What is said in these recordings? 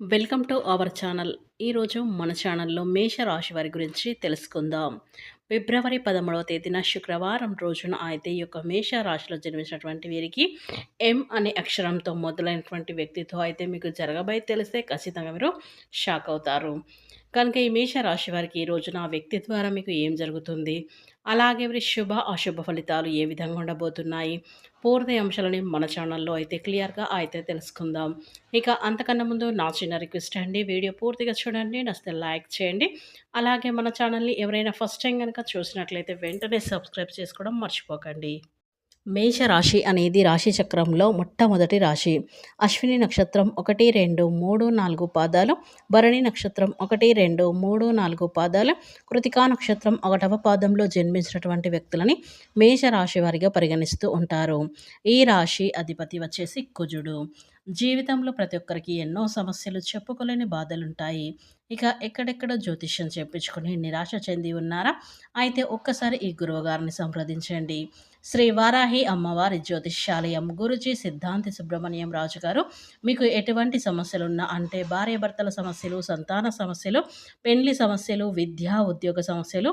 Welcome to our channel. ఈరోజు మన ఛానల్లో మేష రాశి వారి గురించి తెలుసుకుందాం. ఫిబ్రవరి పదమూడవ తేదీన శుక్రవారం రోజున అయితే ఈ యొక్క మేష రాశిలో జన్మించినటువంటి వీరికి ఎం అనే అక్షరంతో మొదలైనటువంటి వ్యక్తితో అయితే మీకు జరగబోయే తెలిస్తే ఖచ్చితంగా మీరు షాక్ అవుతారు. కనుక ఈ మేష రాశి వారికి ఈ రోజున ఆ వ్యక్తి ద్వారా మీకు ఏం జరుగుతుంది? అలాగే మరి శుభ అశుభ ఫలితాలు ఏ విధంగా ఉండబోతున్నాయి? పూర్తి అంశాలని మన ఛానల్లో అయితే క్లియర్గా అయితే తెలుసుకుందాం. ఇక అంతకన్నా ముందు నా చిన్న రిక్వెస్ట్ అండి వీడియో పూర్తిగా చూడండి నచ్చితే లైక్ చేయండి. అలాగే మన ఛానల్ని ఎవరైనా ఫస్ట్ టైం కనుక చూసినట్లయితే వెంటనే సబ్స్క్రైబ్ చేసుకోవడం మర్చిపోకండి. మేషరాశి అనేది రాశి చక్రంలో మొట్టమొదటి రాశి. అశ్విని నక్షత్రం ఒకటి రెండు మూడు నాలుగు పాదాలు. భరణి నక్షత్రం ఒకటి రెండు మూడు నాలుగు పాదాలు. కృతికా నక్షత్రం ఒకటవ పాదంలో జన్మించినటువంటి వ్యక్తులని మేషరాశి వారిగా పరిగణిస్తూ ఉంటారు. ఈ రాశి అధిపతి వచ్చేసి కుజుడు. జీవితంలో ప్రతి ఒక్కరికి ఎన్నో సమస్యలు చెప్పుకోలేని బాధలుంటాయి. ఇక ఎక్కడెక్కడ జ్యోతిష్యం చెప్పించుకుని నిరాశ చెంది ఉన్నారా? అయితే ఒక్కసారి ఈ గురువుగారిని సంప్రదించండి. శ్రీ వారాహి అమ్మవారి జ్యోతిష్యాలయం గురుజీ సిద్ధాంతి సుబ్రహ్మణ్యం రాజు గారు మీకు ఎటువంటి సమస్యలున్నా అంటే భార్యాభర్తల సమస్యలు సంతాన సమస్యలు పెండ్లి సమస్యలు విద్యా ఉద్యోగ సమస్యలు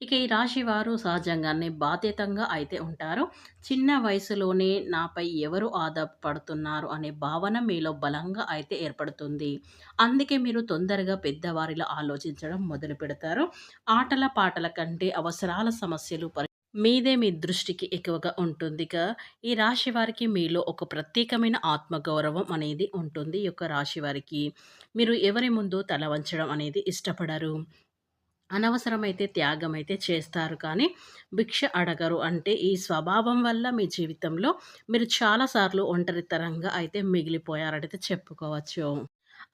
ఇక ఈ రాశి వారు సహజంగానే బాధ్యతంగా అయితే ఉంటారు. చిన్న వయసులోనే నాపై ఎవరు ఆధారపడుతున్నారు అనే భావన మీలో బలంగా అయితే ఏర్పడుతుంది. అందుకే మీరు తొందరగా పెద్దవారిలో ఆలోచించడం మొదలు పెడతారు. ఆటల పాటల కంటే అవసరాల సమస్యలు పరి మీదే మీ దృష్టికి ఎక్కువగా ఉంటుంది ఇక ఈ రాశి వారికి మీలో ఒక ప్రత్యేకమైన ఆత్మగౌరవం అనేది ఉంటుంది ఈ యొక్క రాశి వారికి. మీరు ఎవరి ముందు తల వంచడం అనేది ఇష్టపడరు. అనవసరమైతే త్యాగం అయితే చేస్తారు కానీ భిక్ష అడగరు. అంటే ఈ స్వభావం వల్ల మీ జీవితంలో మీరు చాలాసార్లు ఒంటరితరంగా అయితే మిగిలిపోయారనైతే చెప్పుకోవచ్చు.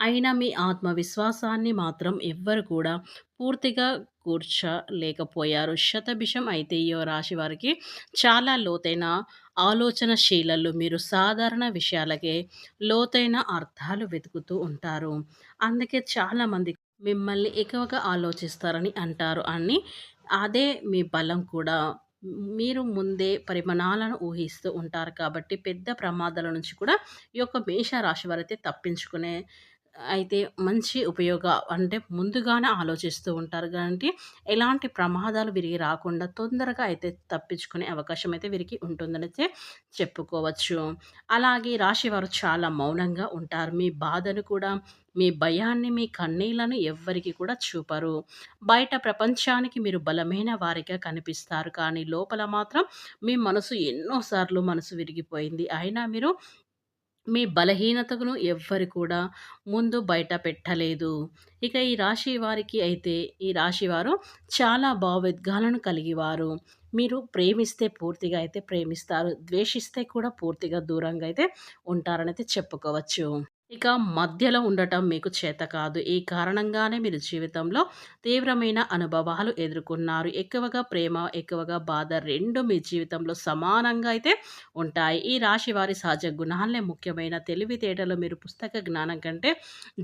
అయినా మీ ఆత్మవిశ్వాసాన్ని మాత్రం ఎవ్వరు కూడా పూర్తిగా కూర్చలేకపోయారు. శతభిషం అయితే ఈ రాశి వారికి చాలా లోతైన ఆలోచనశీలలు. మీరు సాధారణ విషయాలకే లోతైన అర్థాలు వెతుకుతూ ఉంటారు. అందుకే చాలామంది మిమ్మల్ని ఎక్కువగా ఆలోచిస్తారని అంటారు. అని అదే మీ బలం కూడా. మీరు ముందే పరిమాణాలను ఊహిస్తూ ఉంటారు కాబట్టి పెద్ద ప్రమాదాల నుంచి కూడా ఈ యొక్క మేష రాశి వారైతే తప్పించుకునే అయితే మంచి ఉపయోగ అంటే ముందుగానే ఆలోచిస్తూ ఉంటారు కాబట్టి ఎలాంటి ప్రమాదాలు వీరికి రాకుండా తొందరగా అయితే తప్పించుకునే అవకాశం అయితే వీరికి ఉంటుందని అయితే చెప్పుకోవచ్చు. అలాగే రాశి వారు చాలా మౌనంగా ఉంటారు. మీ బాధను కూడా మీ భయాన్ని మీ కన్నీళ్ళను ఎవ్వరికి కూడా చూపరు. బయట ప్రపంచానికి మీరు బలమైన వారిగా కనిపిస్తారు. కానీ లోపల మాత్రం మీ మనసు ఎన్నోసార్లు మనసు విరిగిపోయింది. అయినా మీరు మీ బలహీనతను ఎవ్వరు కూడా ముందు బయట పెట్టలేదు. ఇక ఈ రాశి వారికి అయితే ఈ రాశి వారు చాలా భావోద్గాలను కలిగివారు. మీరు ప్రేమిస్తే పూర్తిగా అయితే ప్రేమిస్తారు. ద్వేషిస్తే కూడా పూర్తిగా దూరంగా అయితే ఉంటారని అయితే చెప్పుకోవచ్చు. ఇక మధ్యలో ఉండటం మీకు చేత కాదు. ఈ కారణంగానే మీరు జీవితంలో తీవ్రమైన అనుభవాలు ఎదుర్కొన్నారు. ఎక్కువగా ప్రేమ ఎక్కువగా బాధ రెండు మీ జీవితంలో సమానంగా అయితే ఉంటాయి. ఈ రాశి వారి సహజ గుణాలే ముఖ్యమైన తెలివితేటలు మీరు పుస్తక జ్ఞానం కంటే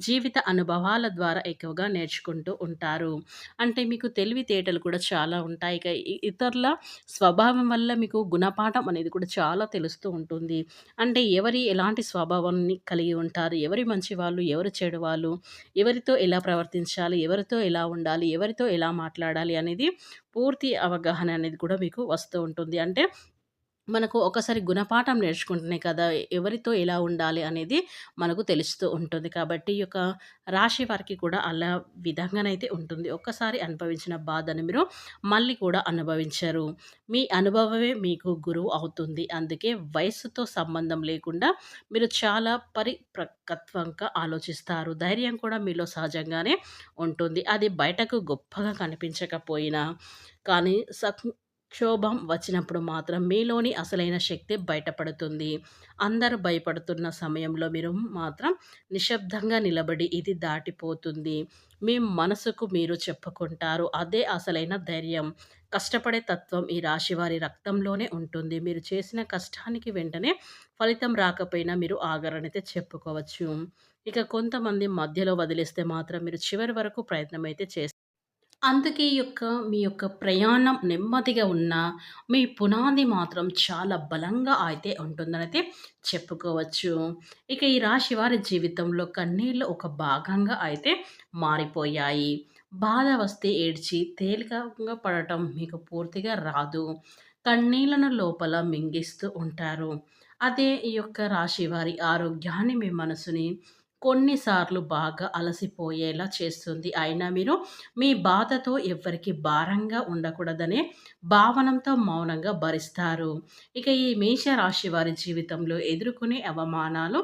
జీవిత అనుభవాల ద్వారా ఎక్కువగా నేర్చుకుంటూ ఉంటారు. అంటే మీకు తెలివితేటలు కూడా చాలా ఉంటాయి. ఇక ఇతరుల స్వభావం వల్ల మీకు గుణపాఠం అనేది కూడా చాలా తెలుస్తూ ఉంటుంది. అంటే ఎవరి ఎలాంటి స్వభావాన్ని కలిగి ఉంటారు? ఉంటారు ఎవరి మంచి వాళ్ళు? ఎవరు చెడు వాళ్ళు? ఎవరితో ఎలా ప్రవర్తించాలి? ఎవరితో ఎలా ఉండాలి? ఎవరితో ఎలా మాట్లాడాలి? అనేది పూర్తి అవగాహన అనేది కూడా మీకు వస్తూ ఉంటుంది. అంటే మనకు ఒకసారి గుణపాఠం నేర్చుకుంటేనే కదా ఎవరితో ఎలా ఉండాలి అనేది మనకు తెలుస్తూ ఉంటుంది. కాబట్టి ఈ యొక్క రాశి వారికి కూడా అలా విధంగానైతే ఉంటుంది. ఒక్కసారి అనుభవించిన బాధను మీరు మళ్ళీ కూడా అనుభవించరు. మీ అనుభవమే మీకు గురువు అవుతుంది. అందుకే వయస్సుతో సంబంధం లేకుండా మీరు చాలా పరిప్రకత్వంగా ఆలోచిస్తారు. ధైర్యం కూడా మీలో సహజంగానే ఉంటుంది. అది బయటకు గొప్పగా కనిపించకపోయినా కానీ సక్ క్షోభం వచ్చినప్పుడు మాత్రం మీలోని అసలైన శక్తి బయటపడుతుంది. అందరు భయపడుతున్న సమయంలో మీరు మాత్రం నిశ్శబ్దంగా నిలబడి ఇది దాటిపోతుంది. మీ మనసుకు మీరు చెప్పుకుంటారు. అదే అసలైన ధైర్యం. కష్టపడే తత్వం ఈ రాశి వారి రక్తంలోనే ఉంటుంది. మీరు చేసిన కష్టానికి వెంటనే ఫలితం రాకపోయినా మీరు ఆగరణైతే చెప్పుకోవచ్చు. ఇక కొంతమంది మధ్యలో వదిలేస్తే మాత్రం మీరు చివరి వరకు ప్రయత్నమైతే చేస్తారు. అందుకే ఈ యొక్క మీ యొక్క ప్రయాణం నెమ్మదిగా ఉన్నా, మీ పునాది మాత్రం చాలా బలంగా అయితే ఉంటుందనైతే చెప్పుకోవచ్చు. ఇక ఈ రాశి వారి జీవితంలో కన్నీళ్ళు ఒక భాగంగా అయితే మారిపోయాయి. బాధ వస్తే ఏడ్చి తేలికగా పడటం మీకు పూర్తిగా రాదు. కన్నీళ్ళను లోపల మింగిస్తూ ఉంటారు. అదే ఈ యొక్క రాశి వారి ఆరోగ్యాన్ని మీ మనసుని కొన్నిసార్లు బాగా అలసిపోయేలా చేస్తుంది. అయినా మీరు మీ బాధతో ఎవరికి భారంగా ఉండకూడదనే భావనంతో మౌనంగా భరిస్తారు. ఇక ఈ మేష రాశి వారి జీవితంలో ఎదుర్కొనే అవమానాలు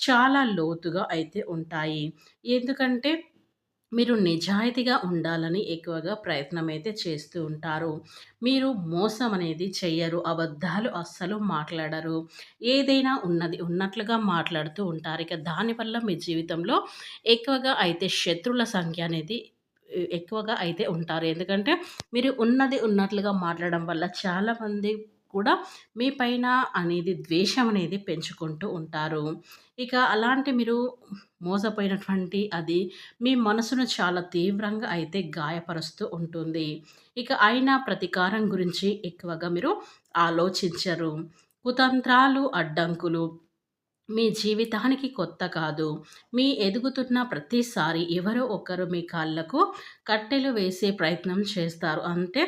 చాలా లోతుగా అయితే ఉంటాయి. ఎందుకంటే మీరు నిజాయితీగా ఉండాలని ఎక్కువగా ప్రయత్నం అయితే చేస్తూ ఉంటారు. మీరు మోసం అనేది చెయ్యరు. అబద్ధాలు అస్సలు మాట్లాడరు. ఏదైనా ఉన్నది ఉన్నట్లుగా మాట్లాడుతూ ఉంటారు. ఇక దానివల్ల మీ జీవితంలో ఎక్కువగా అయితే శత్రువుల సంఖ్య అనేది ఎక్కువగా అయితే ఉంటారు. ఎందుకంటే మీరు ఉన్నది ఉన్నట్లుగా మాట్లాడడం వల్ల చాలామంది కూడా మీ పైన అనేది ద్వేషం అనేది పెంచుకుంటూ ఉంటారు. ఇక అలాంటి మీరు మోసపోయినటువంటి అది మీ మనసును చాలా తీవ్రంగా అయితే గాయపరుస్తూ ఉంటుంది. ఇక అయినా ప్రతీకారం గురించి ఎక్కువగా మీరు ఆలోచించరు. కుతంత్రాలు, అడ్డంకులు మీ జీవితానికి కొత్త కాదు. మీ ఎదుగుతున్న ప్రతిసారి ఎవరో ఒకరు మీ కాళ్ళకు కట్టెలు వేసే ప్రయత్నం చేస్తారు. అంటే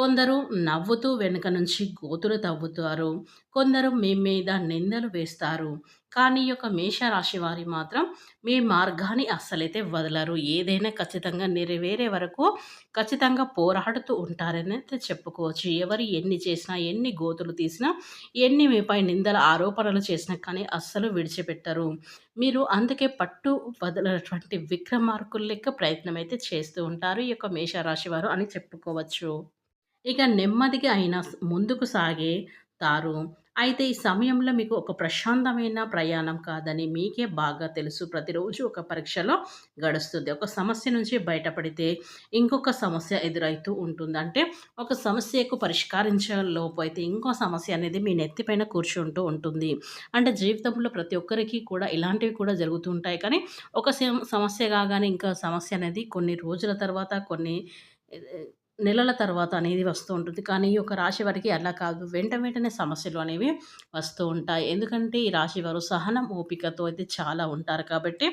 కొందరు నవ్వుతూ వెనుక నుంచి గోతులు తవ్వుతారు. కొందరు మీ మీద నిందలు వేస్తారు. కానీ యొక్క మేషరాశి వారి మాత్రం మీ మార్గాన్ని అస్సలైతే వదలరు. ఏదైనా ఖచ్చితంగా నెరవేరే వరకు ఖచ్చితంగా పోరాడుతూ ఉంటారని అయితే చెప్పుకోవచ్చు. ఎవరు ఎన్ని చేసినా, ఎన్ని గోతులు తీసినా, ఎన్ని మీపై నిందల ఆరోపణలు చేసినా కానీ అస్సలు విడిచిపెట్టరు. మీరు అందుకే పట్టు వదలటువంటి విక్రమార్కుల లెక్క ప్రయత్నం అయితే చేస్తూ ఉంటారు. ఈ యొక్క మేషరాశి వారు అని చెప్పుకోవచ్చు. ఇక నెమ్మదిగా అయినా ముందుకు సాగేతారు. అయితే ఈ సమయంలో మీకు ఒక ప్రశాంతమైన ప్రయాణం కాదని మీకే బాగా తెలుసు. ప్రతిరోజు ఒక పరీక్షలో గడుస్తుంది. ఒక సమస్య నుంచి బయటపడితే ఇంకొక సమస్య ఎదురవుతూ ఉంటుంది. అంటే ఒక సమస్యకు పరిష్కరించలోపు అయితే ఇంకో సమస్య అనేది మీ నెత్తిపైన కూర్చుంటూ ఉంటుంది. అంటే జీవితంలో ప్రతి ఒక్కరికి కూడా ఇలాంటివి కూడా జరుగుతూ ఉంటాయి. కానీ ఒక సమస్య కాగానే ఇంకా సమస్య అనేది కొన్ని రోజుల తర్వాత కొన్ని నెలల తర్వాత అనేది వస్తూ ఉంటుంది. కానీ ఈ యొక్క రాశి వారికి అలా కాదు. వెంట వెంటనే సమస్యలు అనేవి వస్తూ ఉంటాయి. ఎందుకంటే ఈ రాశి వారు సహనం, ఓపికతో అయితే చాలా ఉంటారు కాబట్టి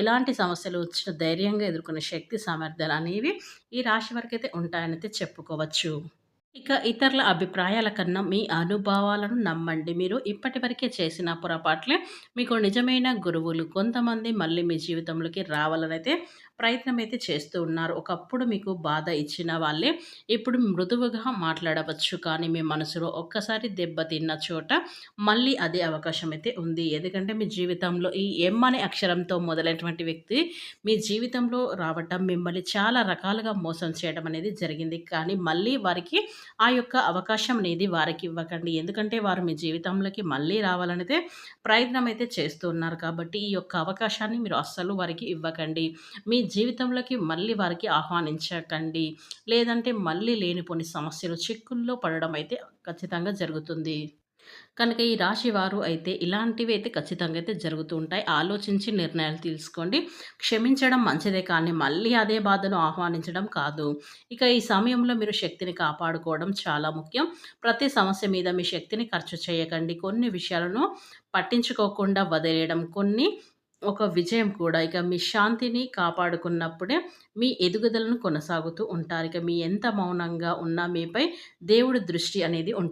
ఎలాంటి సమస్యలు వచ్చిన ధైర్యంగా ఎదుర్కొనే శక్తి, సామర్థ్యాలు అనేవి ఈ రాశి వారికైతే ఉంటాయని అయితే చెప్పుకోవచ్చు. ఇక ఇతరుల అభిప్రాయాల కన్నా మీ అనుభవాలను నమ్మండి. మీరు ఇప్పటివరకే చేసిన పొరపాట్లే మీకు నిజమైన గురువులు. కొంతమంది మళ్ళీ మీ జీవితంలోకి రావాలనైతే ప్రయత్నం అయితే చేస్తూ ఉన్నారు. ఒకప్పుడు మీకు బాధ ఇచ్చిన వాళ్ళే ఇప్పుడు మృదువుగా మాట్లాడవచ్చు. కానీ మీ మనసులో ఒక్కసారి దెబ్బతిన్న చోట మళ్ళీ అదే అవకాశం అయితే ఉంది. ఎందుకంటే మీ జీవితంలో ఈ ఎం అనే అక్షరంతో మొదలైనటువంటి వ్యక్తి మీ జీవితంలో రావటం మిమ్మల్ని చాలా రకాలుగా మోసం చేయడం అనేది జరిగింది. కానీ మళ్ళీ వారికి ఆ యొక్క అవకాశం అనేది వారికి ఇవ్వకండి. ఎందుకంటే వారు మీ జీవితంలోకి మళ్ళీ రావాలనైతే ప్రయత్నం అయితే చేస్తూ ఉన్నారు. కాబట్టి ఈ యొక్క అవకాశాన్ని మీరు అస్సలు వారికి ఇవ్వకండి. మీ జీవితంలోకి మళ్ళీ వారికి ఆహ్వానించకండి. లేదంటే మళ్ళీ లేనిపోని సమస్యలు, చిక్కుల్లో పడడం అయితే ఖచ్చితంగా జరుగుతుంది. కనుక ఈ రాశి వారు అయితే ఇలాంటివి అయితే ఖచ్చితంగా అయితే జరుగుతూ ఉంటాయి. ఆలోచించి నిర్ణయాలు తీసుకోండి. క్షమించడం మంచిదే కానీ మళ్ళీ అదే బాధను ఆహ్వానించడం కాదు. ఇక ఈ సమయంలో మీరు శక్తిని కాపాడుకోవడం చాలా ముఖ్యం. ప్రతి సమస్య మీద మీ శక్తిని ఖర్చు చేయకండి. కొన్ని విషయాలను పట్టించుకోకుండా వదిలేయడం కొన్ని ఒక విజయం కూడా. ఇక మీ శాంతిని కాపాడుకున్నప్పుడే మీ ఎదుగుదలను కొనసాగుతూ ఉంటారు. ఇక మీ ఎంత మౌనంగా ఉన్నా మీపై దేవుడి దృష్టి అనేది ఉంటుంది.